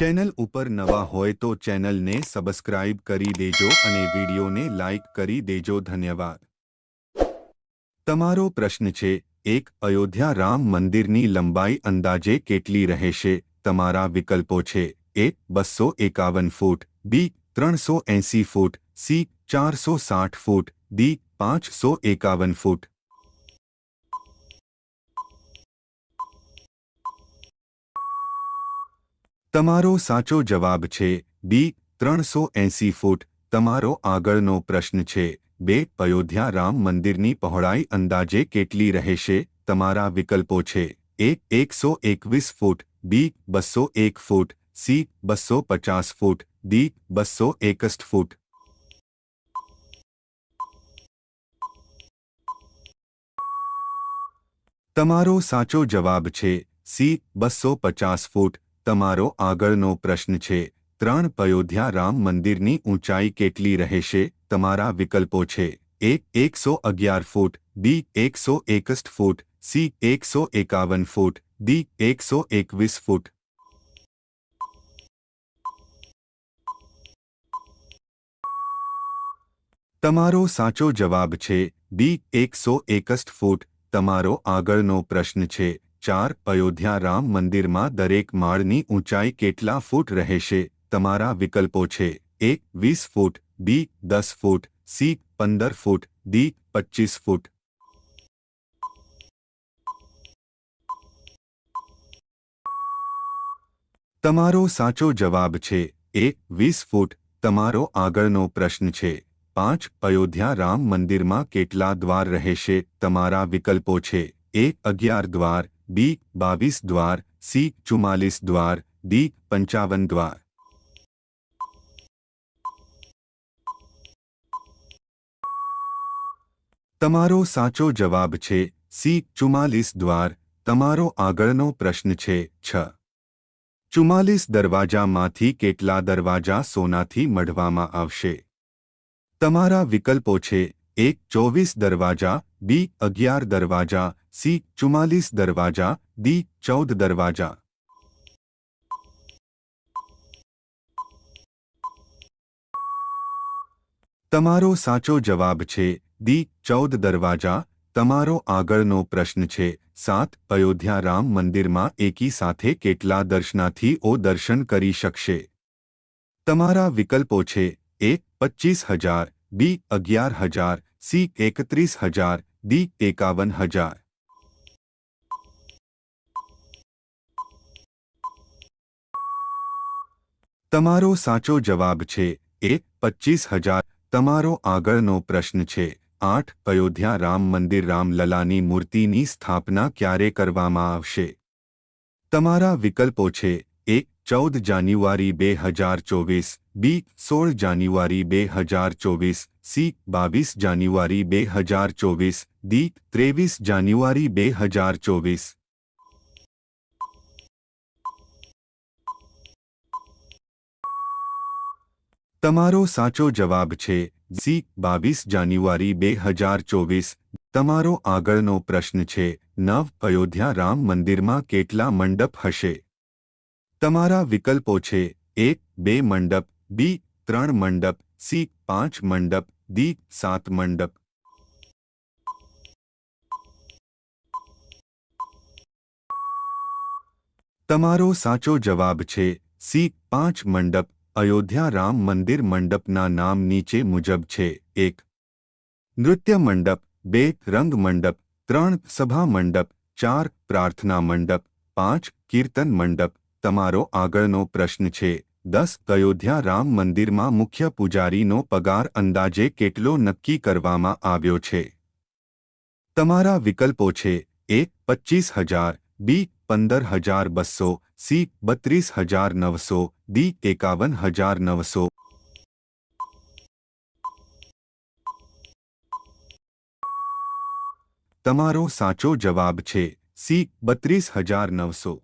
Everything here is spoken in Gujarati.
ચેનલ ઉપર નવા હોય તો ચેનલને સબસ્ક્રાઇબ કરી દેજો અને વિડીયોને લાઇક કરી દેજો ધન્યવાદ તમારો પ્રશ્ન છે એક અયોધ્યા રામ મંદિરની લંબાઈ અંદાજે કેટલી રહેશે તમારા વિકલ્પો છે એ બસો એકાવન ફૂટ બી ત્રણસો એંસી ફૂટ સી ચારસો સાઠ ફૂટ ડી પાંચસો એકાવન ફૂટ તમારો સાચો જવાબ છે બી 380 ફૂટ તમારો આગળનો પ્રશ્ન છે બે પયોધ્યા રામ મંદિરની પહોળાઈ અંદાજે કેટલી રહેશે તમારા વિકલ્પો છે એ 121 ફૂટ બી 201 ફૂટ સી 250 ફૂટ દી 201 ફૂટ તમારો સાચો જવાબ છે સી 250 ફૂટ તમારો આગળનો પ્રશ્ન છે ત્રણ પયોધ્યા રામ મંદિરની ઊંચાઈ કેટલી રહેશે તમારો વિકલ્પો છે A 111 foot B 161 foot C 151 foot D 121 ફૂટ તમારો સાચો જવાબ છે B 161 ફૂટ તમારો આગળનો પ્રશ્ન છે 4 पयोद्याराम मंदिर में दरेक मारनी ऊंचाई કેટલા ફૂટ રહેશે તમારો વિકલ્પો છે A 20 foot B 10 foot C 15 foot D 25 ફૂટ તમારો સાચો જવાબ છે A 20 ફૂટ તમારો આગળનો પ્રશ્ન છે 5 પયોધ્યારામ મંદિર માં કેટલા દ્વાર રહેશે તમારો વિકલ્પો છે A 11 દ્વાર બી બાવીસ દ્વાર સી ચુમ્માલીસ દ્વાર ડી પંચાવન દ્વાર તમારો સાચો જવાબ છે સી ચુમ્માલીસ દ્વાર તમારો આગળનો પ્રશ્ન છે છ ચુમ્માલીસ દરવાજામાંથી કેટલા દરવાજા સોનાથી મઢવામાં આવશે તમારા વિકલ્પો છે ए 24 दरवाजा बी 11 दरवाजा सी 44 दरवाजा डी 14 दरवाजा તમારો સાચો જવાબ છે ડી 14 દરવાજા તમારો આગળનો પ્રશ્ન છે 7 અયોધ્યારામ મંદિર માં એકી સાથે કેટલા દર્શનાથી ઓ દર્શન કરી શકે તમારો વિકલ્પો છે એ 25000 બી 11000 સી એકત્રીસ હજાર ડી એકાવન હજાર તમારો સાચો જવાબ છે એ પચીસ હજાર તમારો આગળનો પ્રશ્ન છે આઠ અયોધ્યા રામ મંદિર રામલલાની મૂર્તિની સ્થાપના ક્યારે કરવામાં આવશે તમારા વિકલ્પો છે એ ચૌદ જાન્યુઆરી બે હજાર ચોવીસ બી સોળ જાન્યુઆરી બે હજાર ચોવીસ સી બાવીસ જાન્યુઆરી બે હજાર ચોવીસ ડી ત્રેવીસ જાન્યુઆરી બે હજાર ચોવીસ તમારો સાચો જવાબ છે સી બાવીસ જાન્યુઆરી બે હજાર ચોવીસ તમારો આગળનો પ્રશ્ન છે નવ અયોધ્યા રામ મંદિરમાં કેટલા મંડપ હશે तमारा विकल्पो छे एक बे मंडप बी त्रण मंडप सी पांच मंडप दी सात मंडप तमारो साचो जवाब छे सी पांच मंडप अयोध्या राम मंदिर मंडप ना नाम नीचे मुजब छे एक नृत्य मंडप बे रंग मंडप त्रण सभा मंडप चार प्रार्थना मंडप पांच कीर्तन मंडप તમારો આગળનો પ્રશ્ન છે 10 કયોધ્યા રામ મંદિર માં મુખ્ય પૂજારી નો પગાર અંદાજે કેટલો નક્કી કરવામાં આવ્યો છે તમારો વિકલ્પો છે A 25000 B 15200 C 32900 D 51900 તમારો સાચો જવાબ છે C 32900